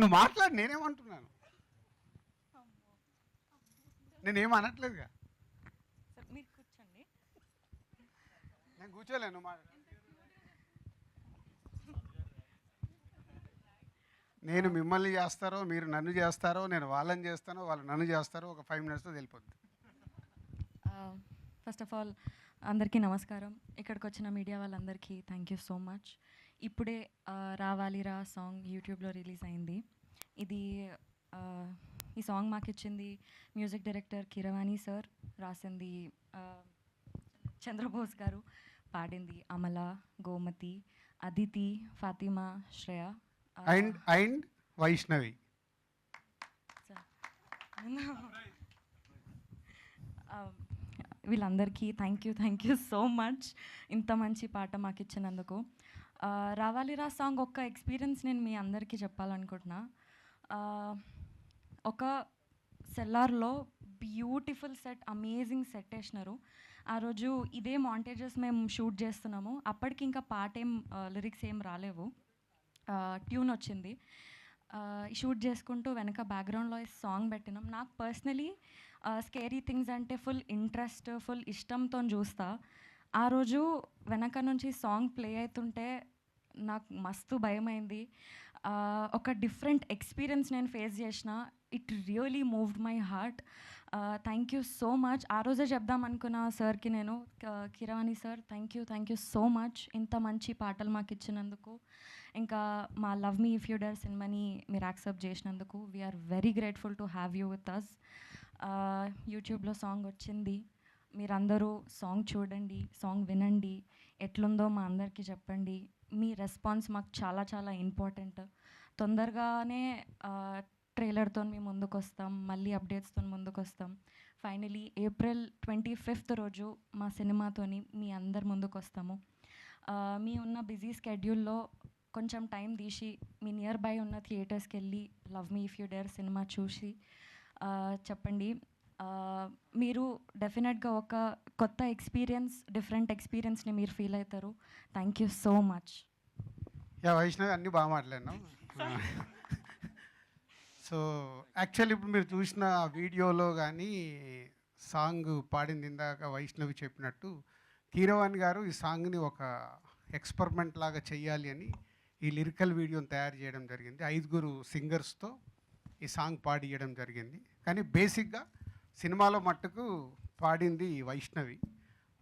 నువ్వు మాట్లాడు నేనేమంటున్నాను? నేనేం అనట్లేదుగా. మీరు కూర్చోండి. నేను కూర్చోలేను నేను మిమ్మల్ని చేస్తారో మీరు నన్ను చేస్తారో నేను వాళ్ళని చేస్తానో వాళ్ళు నన్ను చేస్తారో ఒక ఫైవ్ మినిట్స్తో తెలిపోద్ది. ఫస్ట్ ఆఫ్ ఆల్ అందరికీ నమస్కారం. ఇక్కడికి వచ్చిన మీడియా వాళ్ళందరికీ థ్యాంక్ యూ సో మచ్ ఇప్పుడే ఆ, రావాలిరా సాంగ్ యూట్యూబ్లో రిలీజ్ అయింది. ఇది ఈ సాంగ్ మాకు ఇచ్చింది మ్యూజిక్ డైరెక్టర్ కిరవాణి సార్ రాసింది చంద్రబోస్ గారు పాడింది అమల గోమతి అదితి ఫాతిమా శ్రేయ అండ్ అండ్ వైష్ణవి. వీళ్ళందరికీ thank you thank you so much ఇంత మంచి పాట మాకు ఇచ్చినందుకు. రావాలిరా సాంగ్ ఒక్క ఎక్స్పీరియన్స్ నేను మీ అందరికీ చెప్పాలనుకుంటున్నా. ఒక సెల్లార్లో బ్యూటిఫుల్ సెట్ అమేజింగ్ సెట్ వేసినారు. ఆ రోజు ఇదే మాంటేజెస్ మేము షూట్ చేస్తున్నాము. అప్పటికి ఇంకా పాట ఏం లిరిక్స్ ఏం రాలేవు. ట్యూన్ వచ్చింది. షూట్ చేసుకుంటూ వెనక బ్యాక్గ్రౌండ్లో సాంగ్ పెట్టినాం. నాకు పర్సనలీ స్కేరీ థింగ్స్ అంటే ఫుల్ ఇంట్రెస్ట్ ఫుల్ ఇష్టంతో చూస్తా. ఆ రోజు వెనక నుంచి సాంగ్ ప్లే అవుతుంటే నాకు మస్తు భయమైంది. ఒక డిఫరెంట్ ఎక్స్పీరియన్స్ నేను ఫేస్ చేసిన. It really moved my heart. Thank you so much. ఆ రోజే చెప్దాం అనుకున్న సార్కి నేను కిరాణి sir thank you thank you so much. ఇంత మంచి పాటలు మాకు ఇచ్చినందుకు. ఇంకా మా love me if you dare సినిమాని మీరు యాక్సెప్ట్ చేసినందుకు. We're very grateful to have you with us యూట్యూబ్లో సాంగ్ వచ్చింది. మీరందరూ సాంగ్ చూడండి సాంగ్ వినండి ఎట్లుందో మా అందరికీ చెప్పండి. మీ రెస్పాన్స్ మాకు చాలా చాలా ఇంపార్టెంట్. తొందరగానే ట్రైలర్తో మేము ముందుకు వస్తాం మళ్ళీ అప్డేట్స్తో ముందుకు వస్తాం ఫైనలీ ఏప్రిల్ ట్వంటీ ఫిఫ్త్ రోజు మా సినిమాతోని మీ అందరి ముందుకు వస్తాము మీ ఉన్న బిజీ స్కెడ్యూల్లో కొంచెం టైం తీసి మీ నియర్ బై ఉన్న థియేటర్స్కి వెళ్ళి love me if you dare cinema చూసి చెప్పండి. మీరు డెఫినెట్గా ఒక కొత్త ఎక్స్పీరియన్స్ డిఫరెంట్ ఎక్స్పీరియన్స్ని మీరు ఫీల్ అవుతారు. Thank you so much yeah Vaishnavi అన్నీ బాగా మాట్లాడినావు. సో యాక్చువల్లీ ఇప్పుడు మీరు చూసిన వీడియోలో కానీ సాంగ్ పాడింది ఇందాక వైష్ణవి చెప్పినట్టు కీరవాణి గారు ఈ సాంగ్ని ఒక ఎక్స్పెరిమెంట్ లాగా చేయాలి అని ఈ లిరికల్ వీడియోని తయారు చేయడం జరిగింది. ఐదుగురు సింగర్స్తో ఈ సాంగ్ పాడియడం జరిగింది. కానీ బేసిక్గా సినిమాలో మట్టుకు పాడింది వైష్ణవి.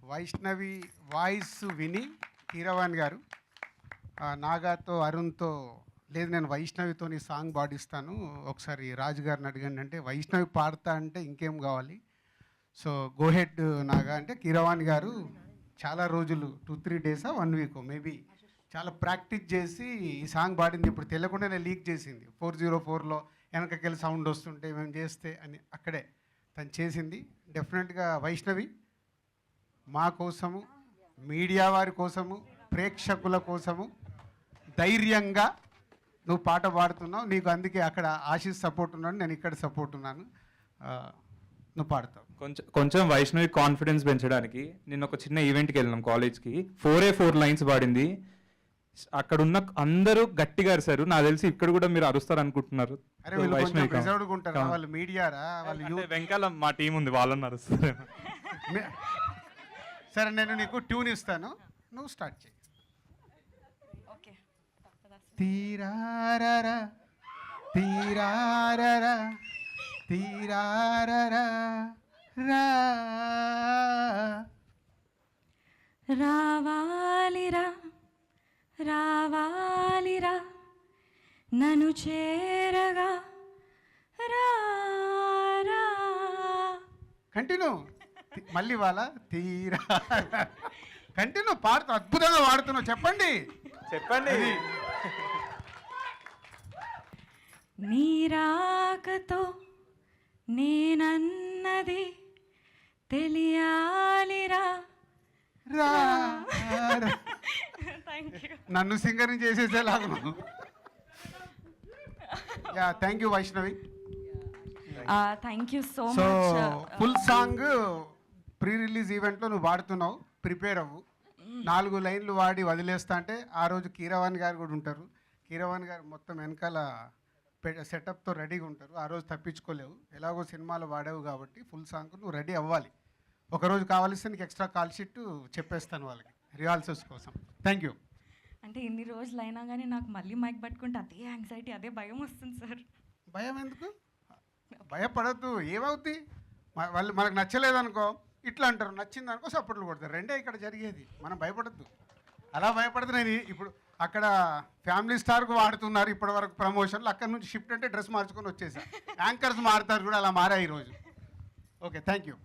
వైష్ణవి వాయిస్ విని కీరవాణి గారు నాగాతో అరుణ్తో లేదు నేను వైష్ణవితో సాంగ్ పాడిస్తాను. ఒకసారి రాజు గారిని అడగండి అంటే వైష్ణవి పాడతా అంటే ఇంకేం కావాలి? సో గోహెడ్ నాగా అంటే కీరవాణి గారు చాలా రోజులు two three days one week maybe చాలా ప్రాక్టీస్ చేసి ఈ సాంగ్ పాడింది. ఇప్పుడు తెలియకుండానే లీక్ చేసింది. ఫోర్ జీరో ఫోర్లో వెనకకెళ్ళి సౌండ్ వస్తుంటే మేము చేస్తే అని అక్కడే తను చేసింది. డెఫినెట్గా వైష్ణవి మా కోసము మీడియా వారి కోసము ప్రేక్షకుల కోసము ధైర్యంగా నువ్వు పాట పాడుతున్నావు. నీకు అందుకే అక్కడ ఆశీస్ సపోర్ట్ ఉన్నాను. నేను ఇక్కడ సపోర్ట్ ఉన్నాను. నువ్వు పాడతావు. కొంచెం కొంచెం వైష్ణవి కాన్ఫిడెన్స్ పెంచడానికి నిన్న ఒక చిన్న ఈవెంట్కి వెళ్ళినాం కాలేజ్కి ఫోర్ ఏ ఫోర్ లైన్స్ పాడింది. అక్కడ ఉన్న అందరూ గట్టిగా అరిశారు. నాకు తెలిసి ఇక్కడ కూడా మీరు అరుస్తారు అనుకుంటున్నారు వెంకాల మా టీం ఉంది వాళ్ళని అరుస్తారు సరే నేను నీకు ట్యూన్ ఇస్తాను. నువ్వు స్టార్ట్ చేయి. ఓకే. తీరారరా తీరారరా తీరారరా రా. రావాలిరా. రావాలిరా నన్ను చేరగా రా రా. కంటిన్యూ. మళ్ళీ వాళ్ళ తీరా. కంటిన్యూ. పాడుతూ అద్భుతంగా వాడుతున్నావు. చెప్పండి. చెప్పండి. నీ రాకతో నేనన్నది తెలియాలిరా. రా. నన్ను సింగర్ని చేసేసేలాగా. Yeah thank you Vaishnavi thank you so so much full song pre release ఈవెంట్లో నువ్వు పాడుతున్నావు ప్రిపేర్ అవ్వు. నాలుగు లైన్లు వాడి వదిలేస్తా అంటే ఆ రోజు కీరవాణి గారు కూడా ఉంటారు. కీరవాణి గారు మొత్తం వెనకాల సెటప్తో రెడీగా ఉంటారు. ఆ రోజు తప్పించుకోలేవు. ఎలాగో సినిమాలో వాడావు కాబట్టి ఫుల్ సాంగ్ నువ్వు రెడీ అవ్వాలి. ఒకరోజు కావాల్సి నీకు ఎక్స్ట్రా కాల్ షీట్ చెప్పేస్తాను వాళ్ళకి. రిహార్సల్స్ కోసం. థ్యాంక్ యూ అంటే ఇన్ని రోజులు అయినా కానీ నాకు మళ్ళీ మైక్ పట్టుకుంటే అదే యాంగ్జైటీ అదే భయం వస్తుంది సార్. భయం ఎందుకు? భయపడద్దు. ఏమవుద్ది? వాళ్ళు మనకు నచ్చలేదనుకో ఇట్లా అంటారు. నచ్చింది అనుకో సపోర్ట్లు కొడతారు. రెండే ఇక్కడ జరిగేది. మనం భయపడద్దు. అలా భయపడదు నేను ఇప్పుడు అక్కడ ఫ్యామిలీ స్టార్కు వాడుతున్నారు ఇప్పటి వరకు ప్రమోషన్లు. అక్కడ నుంచి షిఫ్ట్ అంటే డ్రెస్ మార్చుకొని వచ్చేసాను యాంకర్స్ మారుతారు కూడా అలా మారా ఈరోజు ఓకే థ్యాంక్ యూ